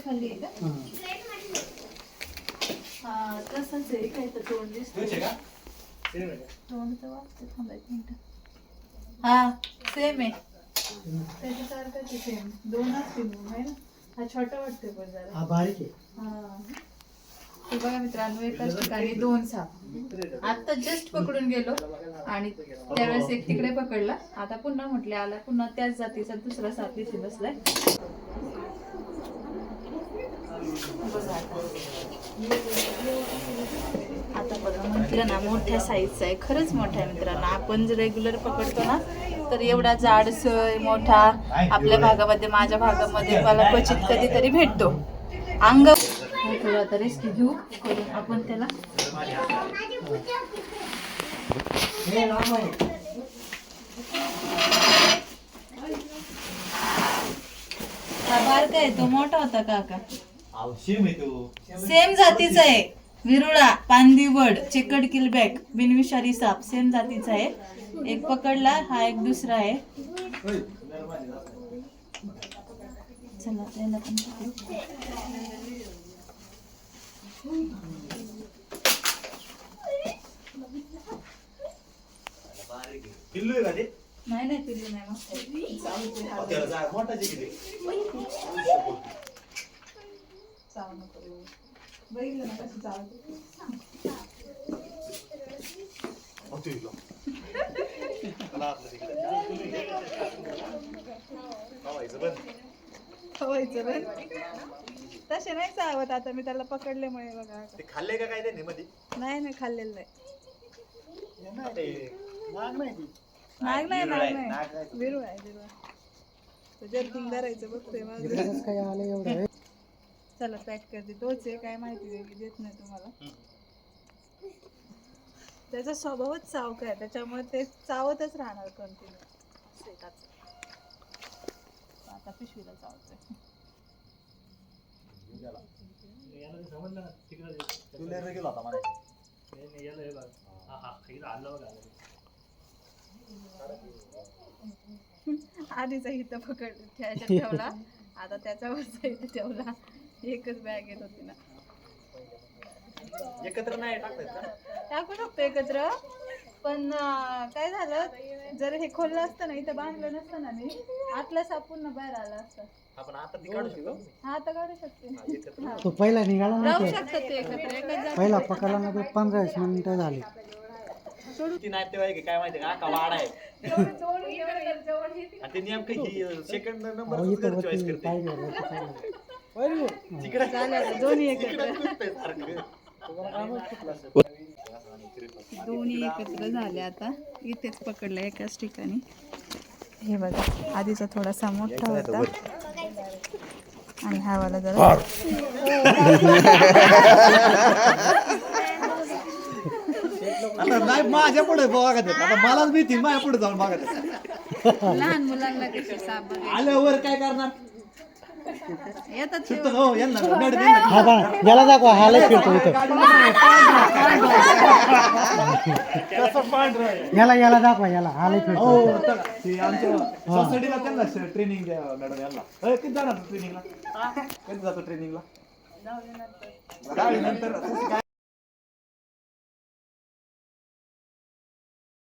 खाली हा हा। सेम आहे त्याच्यासारखंच सेम दोन असतील आहे ना छोटा बारीक आहे हे बघा मित्रांनो एकाच ठिकाणी दोन साप. आता जस्ट पकडून गेलो आणि त्यावेळेस एक तिकडे पकडला. आता पुन्हा म्हटले आला पुन्हा त्याच जातीचा दुसरा साप इथे बसलाय. आता. आता बघा म्हटलं ना मोठ्या साईजचा आहे. खरंच मोठा आहे मित्रांनो. आपण जर रेग्युलर पकडतो ना तर एवढा जाडसर मोठा. आपल्या भागामध्ये माझ्या भागामध्ये मला क्वचित कधीतरी भेटतो. अंग थोडं आता रेस्क्यू घेऊ. करून आपण त्याला हे हा बारका आहे तो मोठा होता काका. सेम जातीचा आहे. विरुळा पांदिवड चिकट किलबॅक बिनविषारी साप. सेम जातीचा आहे. एक पकडला हा एक दुसरा आहे. चला त्याला पण. पिल्लू आहे का ते नाही नाही पिल्लू नाही मस्त आहे. चावतोय हा. अहो, त्याला जा किती चावू नको रे. बघितलं ना कसं चावतो अहो, तू इकडं. चला आपलं तिकडे. लावायचं बंद. खवायचं बरं तसे नाही चावत आता मी त्याला पकडल्यामुळे बघा ते खाल्ले का काय त्यांनी मध्ये नाही नाही खाल्लेलं नाही. नाग नाही ती. नाग नाही विरुळ नाग आहे, नाही. विरू आहे विरू आहे. जर्किंग धरायचं बघतोय माझं. काय आलं एवढं? आहे. चला पॅक करते तोच आहे काय माहिती वेगळी देत नाही तुम्हाला. त्याचा स्वभावच चावका आहे. त्याच्यामुळे ते चावतच राहणार कंटिन्यू आता पिशवीला चावतोय. गेला होता. आधीचा इथं पकड ह्याच्यात ठेवला आता त्याच्यावरचा इथं ठेवला एकच बॅग येत होती ना एकत्र नाही? टाकू शकतो एकत्र पण काय झालं? जर हे खोललं असतं ना इथं बांधलं नसतं ना मी आतला साप पुन्हा बाहेर आला असतं. आपण आता ती काढू शकतो. हा आता काढू शकते. हा. तो पहिला निघाला ना राहू ते. शकतात ते एकत्र एकच जागी. पहिला पकडला ना ते पंधरा वीस मिनिटं झाली. ती नातेवाईक आहे, काय माहिती का? का वाडा आहे. दोन- दोन इकडे जवळ हे आणि ते नेमकं ही सेकंड अहो, नंबर इथं चॉईस करते? काय झालं तिकडे झालं आता, दोन्ही एकत्र. दोन्ही एकत्र झाले आता. इथेच पकडलं एकाच ठिकाणी. हे बघा आधीचा थोडासा मोठा होता. आणि हा वाला जरा नाही माझ्या पुढे बघत. आता मलाच भीती माझ्या पुढे जाऊन बघत. लहान मुलांना कशी साप बघायचे. आल्यावर काय करणार? सुट्ट हो यांना नड दे ना. हा. बा याला दाखवा हा लय फिरतो इथं. याला याला दाखवा याला हा लय फिरतो चला. ते आमच्या सोसायटीला त्यांना ट्रेनिंग द्या मॅडम यांना. अय, कधी जाणार ट्रेनिंगला कधी जातो ट्रेनिंगला दहावी नंतर. तसं काय